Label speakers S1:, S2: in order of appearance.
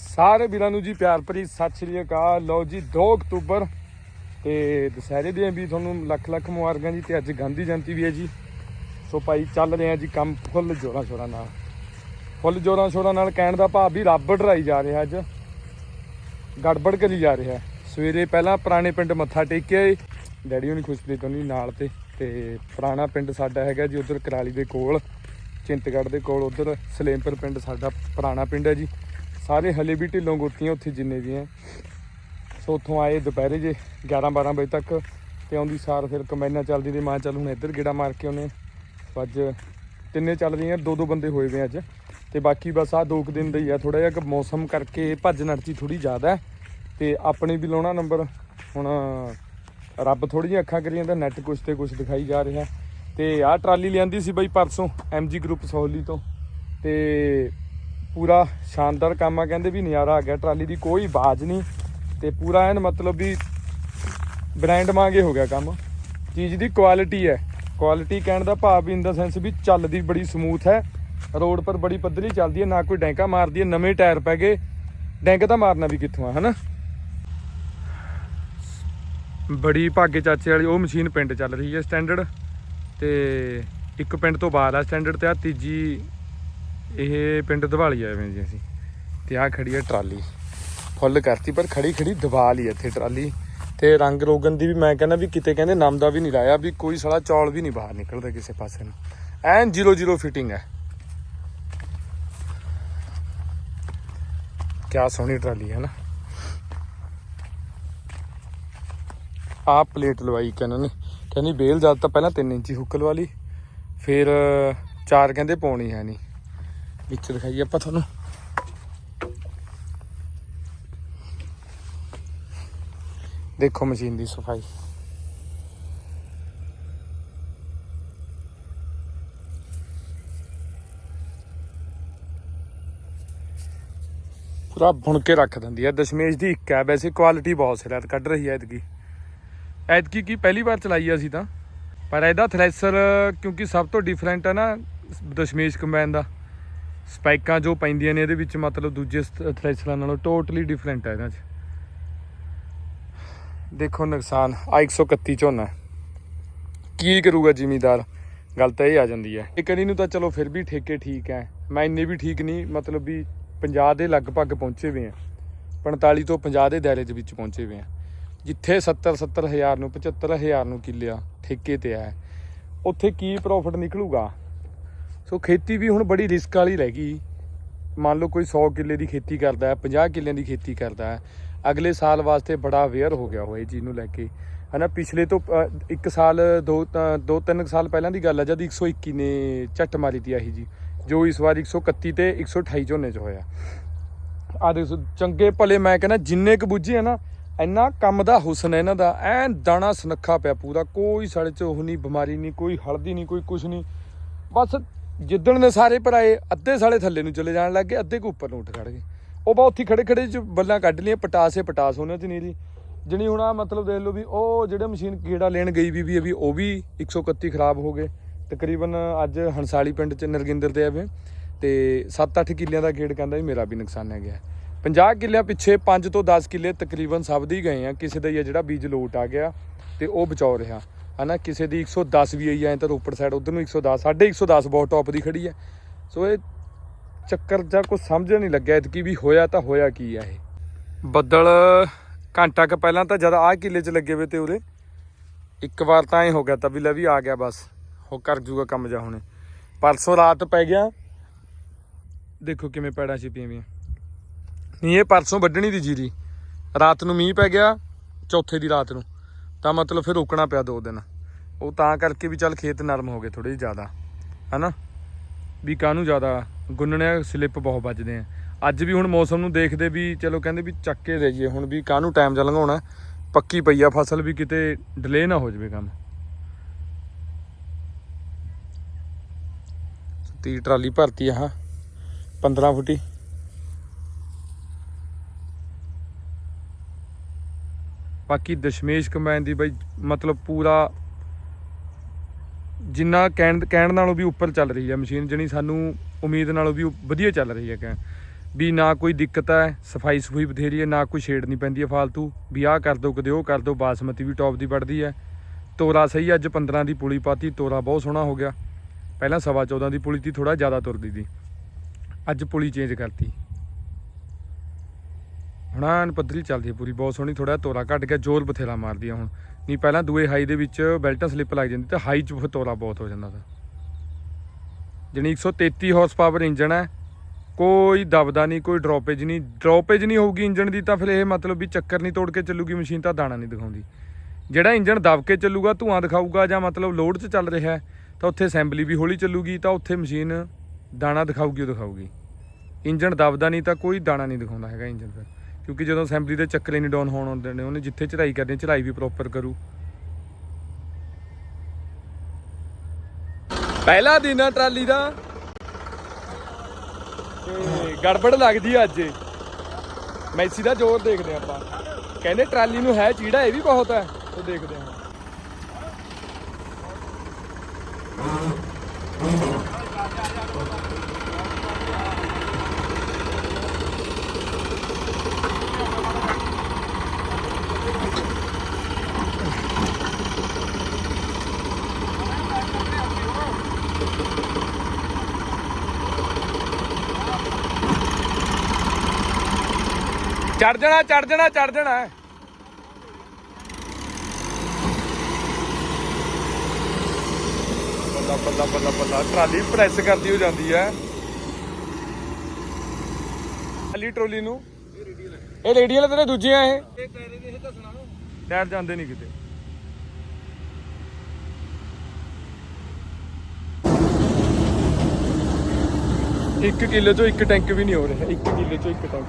S1: ਸਾਰੇ ਵੀਰਾਂ ਨੂੰ ਜੀ ਪਿਆਰ ਭਰੀ ਸਤਿ ਸ਼੍ਰੀ ਅਕਾਲ। ਲਓ ਜੀ 2 ਅਕਤੂਬਰ ਤੇ ਦੁਸਹਿਰੇ ਦੀਆਂ ਵੀ ਤੁਹਾਨੂੰ ਲੱਖ ਲੱਖ ਮੁਬਾਰਕਾਂ ਜੀ ਤੇ ਅੱਜ ਗਾਂਧੀ ਜਯੰਤੀ ਵੀ ਹੈ ਜੀ। ਸੋ ਭਾਈ ਚੱਲ ਰਹੇ ਆ ਜੀ ਕੰਮ ਫੁੱਲ ਜੋਰਾਂ ਸ਼ੋਰਾਂ ਨਾਲ। ਫੁੱਲ ਜੋਰਾਂ ਸ਼ੋਰਾਂ ਨਾਲ ਕਹਿਣ ਦਾ ਭਾਵ ਵੀ ਰੱਬ ਡਰਾਈ ਜਾ ਰਿਹਾ ਅੱਜ। ਗੜਬੜ ਕਰੀ ਜਾ ਰਿਹਾ। ਸਵੇਰੇ ਪਹਿਲਾਂ ਪੁਰਾਣੇ ਪਿੰਡ ਮੱਥਾ ਟੇਕਿਆ ਏ। ਡੈਡੀ ਹੁਣੀ ਖੁਸ਼ਪ੍ਰੀਤ ਹੋਣੀ ਨਾਲ ਤੇ ਤੇ ਪੁਰਾਣਾ ਪਿੰਡ ਸਾਡਾ ਹੈਗਾ ਜੀ ਉਧਰ ਕਰਾਲੀ ਦੇ ਕੋਲ, ਚਿੰਤਗੜ੍ਹ ਦੇ ਕੋਲ, ਉਧਰ ਸਲੇਮਪੁਰ ਪਿੰਡ ਸਾਡਾ ਪੁਰਾਣਾ ਪਿੰਡ ਹੈ ਜੀ। ਸਾਰੇ ਹਲੇ ਵੀ ਢਿੱਲੋਂ ਗੋਤੀਆਂ ਉੱਥੇ ਜਿੰਨੇ ਵੀ ਹੈ ਸੋ ਉੱਥੋਂ ਆਏ ਦੁਪਹਿਰੇ ਜੇ 11 12 ਵਜੇ ਤੱਕ ਤੇ ਆਉਂਦੀ ਸਾਰ ਫਿਰ ਕਮੈਨਾ ਚੱਲਦੀ ਤੇ ਮਾਂ ਚੱਲ ਹੁਣ ਇੱਧਰ ਗੇੜਾ ਮਾਰ ਕੇ ਆਉਨੇ ਸੋ ਅੱਜ ਤਿੰਨੇ ਚੱਲ ਰਹੀਆਂ, ਦੋ ਦੋ ਬੰਦੇ ਹੋਏ ਵੇ ਅੱਜ। ਤੇ ਬਾਕੀ ਬਸ ਆ ਦੋ ਕੁ ਦਿਨ ਦਾ ਹੀ ਆ ਥੋੜਾ ਜਿਹਾ ਕਿ ਮੌਸਮ ਕਰਕੇ ਭੱਜ ਨੜਚੀ ਥੋੜੀ ਜ਼ਿਆਦਾ। ਹੈ ਤੇ ਆਪਣੇ ਵੀ ਲਾਉਣਾ ਨੰਬਰ, ਹੁਣ ਰੱਬ ਥੋੜੀ ਜਿਹੀ ਅੱਖਾਂ ਕਰੀ ਜਾਂਦਾ ਨੈਟ ਕੁਛ ਤੇ ਕੁਛ ਦਿਖਾਈ ਜਾ ਰਿਹਾ। ਤੇ ਆਹ ਟਰਾਲੀ ਲਿਆਂਦੀ ਸੀ ਬਾਈ ਪਰਸੋਂ ਐਮਜੀ ਗਰੁੱਪ ਸਹੌਲੀ ਤੋਂ। ਤੇ ਪੂਰਾ ਸ਼ਾਨਦਾਰ ਕੰਮ ਆ, ਕਹਿੰਦੇ ਵੀ ਨਜ਼ਾਰਾ ਆ ਗਿਆ, ਟਰਾਲੀ ਦੀ ਕੋਈ ਬਾਜ ਨਹੀਂ ਤੇ ਪੂਰਾ ਐਨ ਮਤਲਬ ਵੀ ਬ੍ਰਾਂਡ ਵਾਂਗੇ ਹੋ ਗਿਆ ਕੰਮ। ਚੀਜ਼ ਦੀ ਕੁਆਲਿਟੀ ਹੈ ਕੁਆਲਿਟੀ ਕਹਿਣ ਦਾ ਭਾਵ ਇਨ ਦਾ ਸੈਂਸ ਵੀ ਚੱਲਦੀ ਬੜੀ ਸਮੂਥ ਹੈ ਰੋਡ ਪਰ ਬੜੀ ਪੱਧਰੀ ਚੱਲਦੀ ਹੈ, ਨਾ ਕੋਈ ਡੈਂਕਾ ਮਾਰਦੀ ਹੈ, ਨਵੇਂ ਟਾਇਰ ਪੈ ਗਏ, ਡੈਂਕ ਤਾਂ ਮਾਰਨਾ ਵੀ ਕਿੱਥੋਂ ਆ, ਹਨਾ? ਬੜੀ ਭਾਗੇ ਚਾਚੇ ਵਾਲੀ ਉਹ ਮਸ਼ੀਨ ਪਿੰਡ ਚੱਲ ਰਹੀ ਹੈ ਸਟੈਂਡਰਡ ਤੇ ਇੱਕ ਪਿੰਡ ਤੋਂ ਬਾਹਰ ਆ ਸਟੈਂਡਰਡ ਤੇ ਆ ਤੀਜੀ ਇਹ ਪਿੰਡ ਦਿਵਾਲੀ ਆਏ ਜੀ ਅਸੀਂ ਤੇ ਆ ਖੜੀ ਹੈ ਟਰਾਲੀ। ਫੁੱਲ ਕਰਤੀ, ਪਰ ਖੜੀ ਖੜੀ ਦਬਾ ਲਈ ਇੱਥੇ ਟਰਾਲੀ। ਤੇ ਰੰਗ ਰੋਗਨ ਦੀ ਵੀ ਮੈਂ ਕਹਿੰਦਾ ਵੀ ਕਿਤੇ ਕਹਿੰਦੇ ਨਾਮ ਦਾ ਵੀ ਨਹੀਂ ਲਾਇਆ ਵੀ ਕੋਈ ਸਾਲਾ ਚੌਲ ਵੀ ਨਹੀਂ ਬਾਹਰ ਨਿਕਲਦਾ ਕਿਸੇ ਪਾਸੇ ਨੂੰ। ਐਨ ਜ਼ੀਰੋ ਜ਼ੀਰੋ ਫਿਟਿੰਗ ਹੈ। ਕਿਆ ਸੋਹਣੀ ਟਰਾਲੀ ਹੈ ਨਾ। ਆ ਪਲੇਟ ਲਵਾਈ ਕਿ ਨੇ। ਕਹਿੰਦੀ ਬੇਲ ਜਦ ਤਾਂ ਪਹਿਲਾਂ 3 ਇੰਚੀ ਹੁੱਕ ਲਵਾ ਲਈ, ਫਿਰ ਚਾਰ ਕਹਿੰਦੇ ਪਾਉਣੀ ਹੈ ਨਹੀਂ। ਵਿੱਚ ਦਿਖਾਈਏ ਆਪਾਂ ਤੁਹਾਨੂੰ। ਦੇਖੋ ਮਸ਼ੀਨ ਦੀ ਸਫ਼ਾਈ। ਪੂਰਾ ਬੁਣ ਕੇ ਰੱਖ ਦਿੰਦੀ ਹੈ ਦਸ਼ਮੇਸ਼ ਦੀ ਇੱਕ ਹੈ ਵੈਸੇ ਕੁਆਲਿਟੀ ਬਹੁਤ ਸਿਰ ਕੱਢ ਰਹੀ ਹੈ ਐਤਕੀ। ਐਤਕੀ ਕੀ ਪਹਿਲੀ ਵਾਰ ਚਲਾਈ ਆ ਅਸੀਂ ਤਾਂ। ਪਰ ਇਹਦਾ ਥ੍ਰੈਸ਼ਰ ਕਿਉਂਕਿ ਸਭ ਤੋਂ ਡਿਫਰੈਂਟ ਹੈ ਨਾ ਦਸ਼ਮੇਸ਼ ਕੰਬਾਈਨ ਦਾ। ਸਪਾਈਕਾਂ ਜੋ ਪੈਂਦੀਆਂ ਨੇ ਇਹਦੇ ਵਿੱਚ ਮਤਲਬ ਦੂਜੇ ਥ੍ਰੈਸ਼ਰਾਂ ਨਾਲੋਂ ਟੋਟਲੀ ਡਿਫਰੈਂਟ ਹੈ ਇਹਨਾਂ 'ਚ। ਦੇਖੋ ਨੁਕਸਾਨ ਆ 131 ਝੋਨਾ ਕੀ ਕਰੂਗਾ ਜ਼ਿਮੀਦਾਰ? ਗੱਲ ਤਾਂ ਇਹ ਆ ਜਾਂਦੀ ਹੈ। ਇਹ ਕਰੀ ਨੂੰ ਤਾਂ ਚਲੋ ਫਿਰ ਵੀ ਠੇਕੇ ਠੀਕ ਹੈ। ਮੈਂ ਇੰਨੇ ਵੀ ਠੀਕ ਨਹੀਂ, ਮਤਲਬ ਵੀ 50 ਦੇ ਲਗਭਗ ਪਹੁੰਚੇ ਹੋਏ ਆ। 45 ਤੋਂ 50 ਦੇ ਦਾਇਰੇ ਦੇ ਵਿੱਚ ਪਹੁੰਚੇ ਹੋਏ ਆ। ਜਿੱਥੇ 70 70 ਹਜ਼ਾਰ ਨੂੰ 75 ਹਜ਼ਾਰ ਨੂੰ ਕਿੱਲਿਆ, ਠੇਕੇ ਤੇ ਆ ਉੱਥੇ ਕੀ ਪ੍ਰੋਫਿਟ ਨਿਕਲੂਗਾ? ਸੋ ਖੇਤੀ ਵੀ ਹੁਣ ਬੜੀ ਰਿਸਕ ਵਾਲੀ ਰਹਿ ਗਈ। ਮੰਨ ਲਓ ਕੋਈ 100 ਕਿੱਲੇ ਦੀ ਖੇਤੀ ਕਰਦਾ ਹੈ 50 ਕਿੱਲਿਆਂ ਦੀ ਖੇਤੀ ਕਰਦਾ ਹੈ, ਅਗਲੇ ਸਾਲ ਵਾਸਤੇ ਬੜਾ ਅਵੇਅਰ ਹੋ ਗਿਆ ਹੋਇਆ ਜੀ ਨੂੰ ਲੈ ਕੇ। ਹਨਾ, ਪਿਛਲੇ ਤੋਂ ਇੱਕ ਸਾਲ, ਦੋ ਦੋ, ਤਿੰਨ ਕੁ ਸਾਲ ਪਹਿਲਾਂ ਦੀ ਗੱਲ ਹੈ ਜਦ 121 ਨੇ ਝੱਟ ਮਾਰੀ ਤੀ ਆਹੀ ਜੀ, ਜੋ ਇਸ ਵਾਰ 131 ਤੇ 128 ਝੋਨੇ ਚ ਹੋਇਆ। ਆ ਦੇਖੋ, ਚੰਗੇ ਭਲੇ ਮੈਂ ਕਹਿੰਦਾ ਜਿੰਨੇ ਕੁ ਬੁੱਝੇ ਆ ਨਾ, ਇੰਨਾ ਕੰਮ ਦਾ ਹੁਸਨ ਹੈ ਇਹਨਾਂ ਦਾ, ਐਨ ਦਾਣਾ ਸੁਨੱਖਾ ਪਿਆ ਪੂਰਾ, ਕੋਈ ਸਾਡੇ ਚ ਉਹ ਨਹੀਂ, ਬਿਮਾਰੀ ਨਹੀਂ, ਕੋਈ ਹਲਦੀ ਨਹੀਂ, ਕੋਈ ਕੁਛ ਨਹੀਂ। ਬਸ ਜਿੱਦਣ ਨੇ ਸਾਰੇ ਭਰਾਏ ਅੱਧੇ ਸਾਲੇ ਥੱਲੇ ਨੂੰ ਚਲੇ ਜਾਣ ਲੱਗ ਗਏ, ਅੱਧੇ ਕੁ ਉੱਪਰ ਨੂੰ ਉੱਠ ਖੜ ਗਏ। ਉਹ ਬਾ ਉੱਥੇ ਖੜੇ ਖੜੇ ਚ ਬੱਲਾਂ ਕੱਢ ਲਈਆਂ, ਪਟਾਸੇ ਪਟਾਸ ਉਹਨਾਂ ਚ ਨਹੀਂ ਜੀ। ਜਣੀ ਹੁਣ ਆ ਮਤਲਬ ਦੇਖ ਲਓ ਵੀ ਉਹ ਜਿਹੜੇ ਮਸ਼ੀਨ ਕੀੜਾ ਲੈਣ ਗਈ ਵੀ ਵੀ ਵੀ ਉਹ ਵੀ 131 ਖਰਾਬ ਹੋ ਗਏ। ਤਕਰੀਬਨ ਅੱਜ ਹੰਸਾਲੀ ਪਿੰਡ ਚ ਨਰਗਿੰਦਰ ਦੇ ਆਵੇ ਤੇ 7-8 ਕਿੱਲਿਆਂ ਦਾ ਗੇੜ ਕਹਿੰਦਾ ਵੀ ਮੇਰਾ ਵੀ ਨੁਕਸਾਨ ਹੈ। ਗਿਆ 50 ਕਿੱਲਿਆਂ ਪਿੱਛੇ 5 ਤੋਂ 10 ਕਿੱਲੇ ਤਕਰੀਬਨ ਸਭ ਦੇ ਗਏ ਆ, ਕਿਸੇ ਦਾ ਹੀ ਆ ਜਿਹੜਾ ਬੀਜ ਲੋਟ ਆ ਗਿਆ ਤੇ ਉਹ ਬਚਾਉ ਰਿਹਾ। ਹਨਾ, ਕਿਸੇ ਦੀ 110 ਵੀ ਆਈ ਐ ਤਾਂ ਰੋਪੜ ਸਾਈਡ ਉਧਰ ਨੂੰ 110 ਸਾਡੇ 110 ਬਹੁਤ ਟੌਪ ਦੀ ਖੜੀ ਹੈ ਸੋ ਇਹ ਚੱਕਰ ਜਾਂ ਕੁਝ ਸਮਝ ਨਹੀਂ ਲੱਗਿਆ, ਇਤਕੀ ਵੀ ਹੋਇਆ ਤਾਂ ਹੋਇਆ ਕੀ ਆ ਇਹ। ਬੱਦਲ ਘੰਟਾ ਕ ਪਹਿਲਾਂ ਤਾਂ ਜਦ ਆਹ ਕਿੱਲੇ 'ਚ ਲੱਗੇ ਵੇ ਤੇ ਉਰੇ, ਇੱਕ ਵਾਰ ਤਾਂ ਐ ਹੋ ਗਿਆ ਤਾਂ ਵੀ ਲੈ ਵੀ ਆ ਗਿਆ ਬਸ, ਹੋ ਕਰ ਜੂਗਾ ਕੰਮ ਜਾ ਹੁਣੇ। ਪਰਸੋਂ ਰਾਤ ਪੈ ਗਿਆ, ਦੇਖੋ ਕਿਵੇਂ ਪੈੜਾਂ ਛਿਪੀਆਂ ਵੀਆਂ ਨਹੀਂ, ਇਹ ਪਰਸੋਂ ਵੱਢਣੀ ਦੀ ਜੀਰੀ, ਰਾਤ ਨੂੰ ਮੀਂਹ ਪੈ ਗਿਆ, ਚੌਥੇ ਦੀ ਰਾਤ ਨੂੰ, ਤਾਂ ਮਤਲਬ ਫਿਰ ਰੁਕਣਾ ਪਿਆ ਦੋ ਦਿਨ। ਉਹ ਤਾਂ ਕਰਕੇ ਵੀ ਚੱਲ ਖੇਤ ਨਰਮ ਹੋ ਗਏ ਥੋੜੇ ਜ਼ਿਆਦਾ, ਹਨਾ? ਵੀ ਕਾਹਨੂੰ ਜ਼ਿਆਦਾ ਗੁੰਨਣਿਆ ਸਲਿੱਪ ਬਹੁਤ ਵੱਜਦੇ ਆ। ਅੱਜ ਵੀ ਹੁਣ ਮੌਸਮ ਨੂੰ ਦੇਖਦੇ ਵੀ, ਚਲੋ ਕਹਿੰਦੇ ਵੀ ਚੱਕ ਕੇ ਦੇਈਏ ਹੁਣ ਵੀ ਕਾਹਨੂੰ ਟਾਈਮ ਚ ਲੰਘਾਉਣਾ? ਪੱਕੀ ਪਈ ਆ ਫਸਲ ਵੀ ਕਿਤੇ ਡਿਲੇ ਨਾ ਹੋ ਜਾਵੇ ਕੰਮ। ਤੀ ਟਰਾਲੀ ਭਰਤੀ ਆ, ਹਾਂ। 15 ਫੁੱਟੀ। ਬਾਕੀ ਦਸ਼ਮੇਸ਼ ਕੰਬਾਈਨ ਦੀ ਬਈ ਮਤਲਬ ਪੂਰਾ ਜਿੰਨਾ ਕਹਿਣ ਕਹਿਣ ਨਾਲੋਂ ਵੀ ਉੱਪਰ ਚੱਲ ਰਹੀ ਹੈ ਮਸ਼ੀਨ, ਜਣੀ ਸਾਨੂੰ ਉਮੀਦ ਨਾਲੋਂ ਵੀ ਵਧੀਆ ਚੱਲ ਰਹੀ ਹੈ ਕਹਿ ਵੀ ਨਾ ਕੋਈ ਦਿੱਕਤ ਹੈ ਸਫ਼ਾਈ ਸਫੂਈ ਬਥੇਰੀ ਹੈ ਨਾ ਕੋਈ ਛੇੜ ਨਹੀਂ ਪੈਂਦੀ ਹੈ ਫਾਲਤੂ। ਵੀ ਆਹ ਕਰ ਦੋ, ਕਦੇ ਉਹ ਕਰ ਦੋ, ਬਾਸਮਤੀ ਵੀ ਟੌਪ ਦੀ ਵੱਢਦੀ ਹੈ ਤੋਰਾ ਸਹੀ ਅੱਜ 15 ਦੀ ਪੁਲੀ ਪਾਤੀ, ਤੋਰਾ ਬਹੁਤ ਸੋਹਣਾ ਹੋ ਗਿਆ। ਪਹਿਲਾਂ ਸਵਾ 14 ਦੀ ਪੁਲੀ ਤੀ ਥੋੜਾ ਜ਼ਿਆਦਾ ਤੁਰਦੀ ਸੀ ਅੱਜ ਪੁਲੀ ਚੇਂਜ ਕਰਤੀ। ਹੁਣ ਐਨ ਪੱਧਰੀ ਚੱਲਦੀ ਹੈ ਪੂਰੀ, ਬਹੁਤ ਸੋਹਣੀ ਥੋੜਾ ਤੋਰਾ ਘਟ ਗਿਆ, ਜ਼ੋਰ ਬਥੇਰਾ ਮਾਰਦੀ ਆ ਹੁਣ। ਨਹੀਂ, ਪਹਿਲਾਂ ਦੂਏ ਹਾਈ ਦੇ ਵਿੱਚ ਬੈਲਟਾਂ ਸਲਿੱਪ ਲੱਗ ਜਾਂਦੀ ਤੇ ਹਾਈ 'ਚ ਬਹੁਤ ਤੋਰਾ ਬਹੁਤ ਹੋ ਜਾਂਦਾ ਸੀ ਜਣੀ 133 ਹਾਰਸ ਪਾਵਰ ਇੰਜਨ ਹੈ, ਕੋਈ ਦਬਦਾ ਨਹੀਂ, ਕੋਈ ਡ੍ਰੌਪੇਜ ਨਹੀਂ। ਡ੍ਰੌਪੇਜ ਨਹੀਂ ਹੋਊਗੀ ਇੰਜਨ ਦੀ ਤਾਂ ਫਿਰ ਇਹ ਮਤਲਬ ਵੀ ਚੱਕਰ ਨਹੀਂ ਤੋੜ ਕੇ ਚੱਲੂਗੀ ਮਸ਼ੀਨ ਤਾਂ ਦਾਣਾ ਨਹੀਂ ਦਿਖਾਉਂਦੀ। ਜਿਹੜਾ ਇੰਜਨ ਦਬ ਕੇ ਚੱਲੂਗਾ, ਧੂਆਂ ਦਿਖਾਊਗਾ ਜਾਂ ਮਤਲਬ ਲੋਡ 'ਚ ਚੱਲ ਰਿਹਾ ਤਾਂ ਉੱਥੇ ਅਸੈਂਬਲੀ ਵੀ ਹੌਲੀ ਚੱਲੂਗੀ, ਤਾਂ ਉੱਥੇ ਮਸ਼ੀਨ ਦਾਣਾ ਦਿਖਾਊਗੀ, ਉਹ ਦਿਖਾਊਗੀ। ਇੰਜਨ ਦਬਦਾ ਨਹੀਂ ਤਾਂ ਕੋਈ ਦਾਣਾ ਨਹੀਂ ਦਿਖਾਉਂਦਾ ਹੈਗਾ ਇੰਜਨ ਫਿਰ। ਕਿਉਂਕਿ ਜਦੋਂ ਅਸੈਂਬਲੀ ਦੇ ਚੱਕਰ ਨਹੀਂ ਡਾਊਨ ਹੋਣ ਹੁੰਦੇ ਨੇ, ਉਹਨੇ ਜਿੱਥੇ ਚੜਾਈ ਕਰਨੀ ਚੜਾਈ ਵੀ ਪ੍ਰੋਪਰ ਕਰੂ। ਪਹਿਲਾ ਦਿਨ ਆ ਟਰਾਲੀ ਦਾ। ਤੇ ਗੜਬੜ ਲੱਗਦੀ ਆ ਅੱਜ। ਮੈਸੀ ਦਾ ਜ਼ੋਰ ਦੇਖਦੇ ਆਪਾਂ। ਕਹਿੰਦੇ ਟਰਾਲੀ ਨੂੰ ਹੈ ਚੀੜਾ, ਇਹ ਵੀ ਬਹੁਤ ਹੈ। ਉਹ ਦੇਖਦੇ ਹਾਂ ਚੜ ਜਾਣਾ ਚੜ ਜਾਣਾ ਚੜ ਜਾਣਾ। ਬੱਲਾ ਬੱਲਾ ਬੱਲਾ ਬੱਲਾ। ਟਰਾਲੀ ਪ੍ਰੈਸ ਕਰਦੀ ਹੋ ਜਾਂਦੀ ਹੈ। ਅਲੀ ਟਰੋਲੀ ਨੂੰ। ਇਹ ਰੇਡੀਅਲ ਤੇਰੇ ਦੂਜੇ ਆ ਇਹ
S2: ਇਹ ਕਹਿ ਰਹੇ ਨੇ ਇਹ। ਦੱਸਣਾ ਨੂੰ
S1: ਟਾਇਰ ਜਾਂਦੇ ਨਹੀਂ ਕਿਤੇ। ਇੱਕ ਕਿਲੋ ਚੋਂ ਇੱਕ ਟੈਂਕ ਵੀ ਨਹੀਂ ਹੋ ਰਿਹਾ। ਇੱਕ ਕਿਲੋ ਚੋਂ ਇੱਕ ਟੈਂਕ।